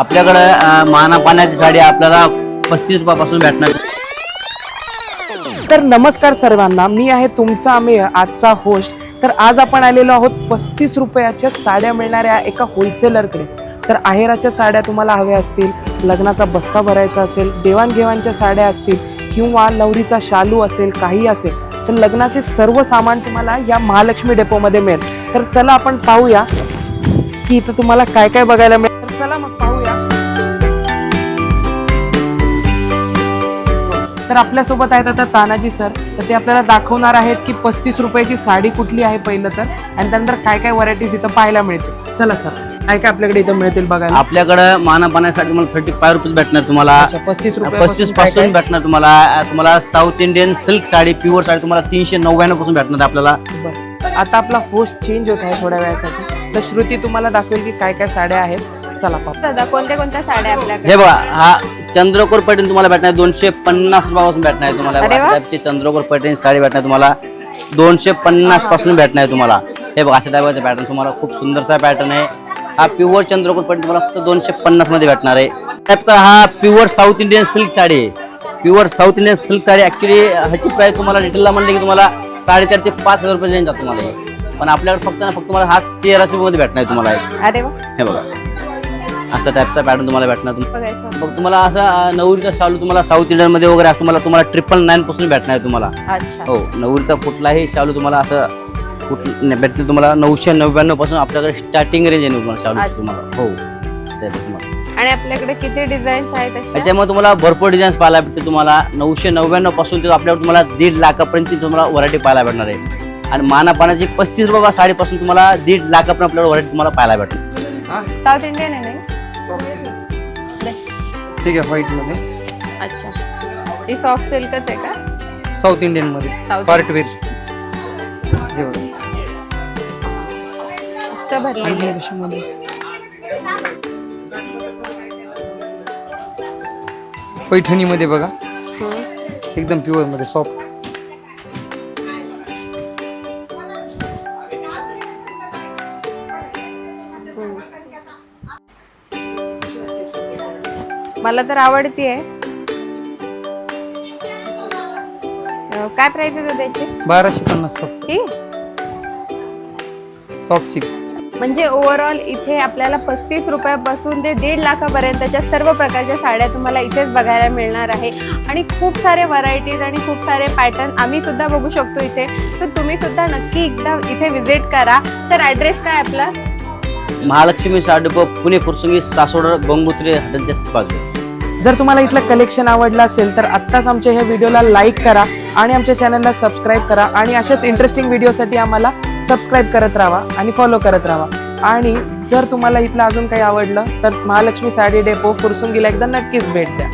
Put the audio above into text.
आपल्याकडे अं, माना पाण्याची साडी आपल्याला पस्तीस रुपयापासून भेटणार. तर नमस्कार सर्वांना मी आहे तुमचा आम्ही आजचा होस्ट तर आज आपण आलेलो आहोत पस्तीस रुपयाच्या साड्या मिळणाऱ्या एका होलसेलरकडे तर आहेराच्या साड्या तुम्हाला हव्या असतील लग्नाचा बस्ता भरायचा असेल देवाणघेवाणच्या साड्या असतील किंवा नवरीचा शालू असेल काही असेल तर लग्नाचे सर्व सामान तुम्हाला या महालक्ष्मी डेपोमध्ये मिळेल. तर चला आपण पाहूया की इथं तुम्हाला काय काय बघायला मिळेल. तर चला मग तर आपल्यासोबत आहेत आता तानाजी सर. तर ते आपल्याला दाखवणार आहेत की पस्तीस रुपयाची साडी कुठली आहे पहिलं तर. आणि त्यानंतर काय काय व्हरायटीज इथं पाहायला मिळतील. चला सर काय काय आपल्याकडे इथं मिळतील बघायला? आपल्याकडे माना पाण्यासाठी तुम्हाला थर्टी फाय रुपीज भेटणार तुम्हाला. पस्तीस रुपये पस्तीसपासून भेटणार तुम्हाला तुम्हाला south Indian silk sari pure sari तुम्हाला तीनशे नव्याण्णवपासून भेटणार आपल्याला. आता आपला होस्ट चेंज होत आहे थोड्या वेळासाठी. तर श्रुती तुम्हाला दाखवेल की काय काय साड्या आहेत. चला पाहू. दादा कोणत्या कोणत्या साड्या आपल्याकडे? हे बघा हा चंद्रकोर पैठण तुम्हाला भेटणार दोनशे पन्नास रुपयापासून भेटणार आहे तुम्हाला चंद्रकोर पैठण साडी भेटणार तुम्हाला. दोनशे पन्नासपासून भेटणार आहे तुम्हाला. हे बघा अशा टाईपचा पॅटर्न तुम्हाला खूप सुंदरसा पॅटर्न आहे. हा प्युअर चंद्रकोर पैठण तुम्हाला फक्त दोनशे पन्नासमध्ये भेटणार आहे. टाईपचा हा pure south Indian silk sari आहे. Pure south Indian silk sari actually ह्याची प्राइस तुम्हाला रिटेलला म्हणले की तुम्हाला साडेचार ते पाच हजार रुपये रेंज तुम्हाला. पण आपल्याकडे फक्त ना फक्त तुम्हाला हा तेराशे मध्ये भेटणार आहे तुम्हाला. हे. हे बघा. असा टाईपचा पॅटर्न तुम्हाला भेटणार. तुम- बघायचं. मग तुम्हाला असं नवरीचा शालू तुम्हाला साऊथ इंडियनमध्ये वगैरे असं तुम्हाला तुम्हाला ट्रिपल नाईन पासून भेटणार आहे तुम्हाला. अच्छा. हो नवरीचा कुठलाही शालू तुम्हाला असं कुठलं भेटतील तुम्हाला नऊशे नव्याण्णवपासून आपल्याकडे स्टार्टिंग रेंज आहे तुम्हाला शालू. तुम्हाला. हो. तुम्हाला. आणि आपल्याकडे किती डिझाईन्स आहेत त्याच्यामुळे तुम्हाला भरपूर डिझाईन्स पाहायला भेटते तुम्हाला. नऊशे नव्याण्णवपासून ते आपल्याकडे तुम्हाला दीड लाखापर्यंत तुम्हाला व्हरायटी पाहायला भेटणार आहे. आणि माना पाण्याची पस्तीस रुपये साडीपासून तुम्हाला दीड लाखापर्यंत आपल्याला व्हरायटी तुम्हाला पाहायला भेटणार. साऊथ इंडियन आहे. ठीक आहे व्हाईटमध्ये. अच्छा. ही सॉफ्ट सिल्कच आहे का? साऊथ इंडियनमध्ये. South पार्ट वेअर हे बघा. मस्त भरलेली आहे. कशामध्ये? पैठणी मध्ये बघा. हम्म. एकदम प्युअरमध्ये सॉफ्ट मला तर आवडती आहे काय प्राइस आहे त्याची? बाराशे पन्नास फक्त. सॉफ्ट सिल्क म्हणजे ओव्हरऑल इथे आपल्याला पस्तीस रुपयापासून ते दीड लाखापर्यंतच्या सर्व प्रकारच्या साड्या तुम्हाला इथेच बघायला मिळणार आहे. आणि खूप सारे व्हरायटीज आणि खूप सारे पॅटर्न आम्ही सुद्धा बघू शकतो इथे. तर तुम्ही सुद्धा नक्की एकदा इथे विजिट करा. तर ॲड्रेस काय आपला? महालक्ष्मी साडप पुणे फुरसुंगी सासवड गंगोत्री हॉटेलच्या बाजू जर तुम्हाला इथलं कलेक्शन आवडलं असेल तर आत्ताच आमच्या ह्या व्हिडिओला लाईक करा आणि आमच्या चॅनलला सबस्क्राईब करा आणि अशाच इंटरेस्टिंग व्हिडिओसाठी आम्हाला सबस्क्राईब करत राहा आणि फॉलो करत राहा. आणि जर तुम्हाला इथलं अजून काही आवडलं तर महालक्ष्मी साडी डेपो फुरसुंगीला एकदा नक्कीच भेट द्या.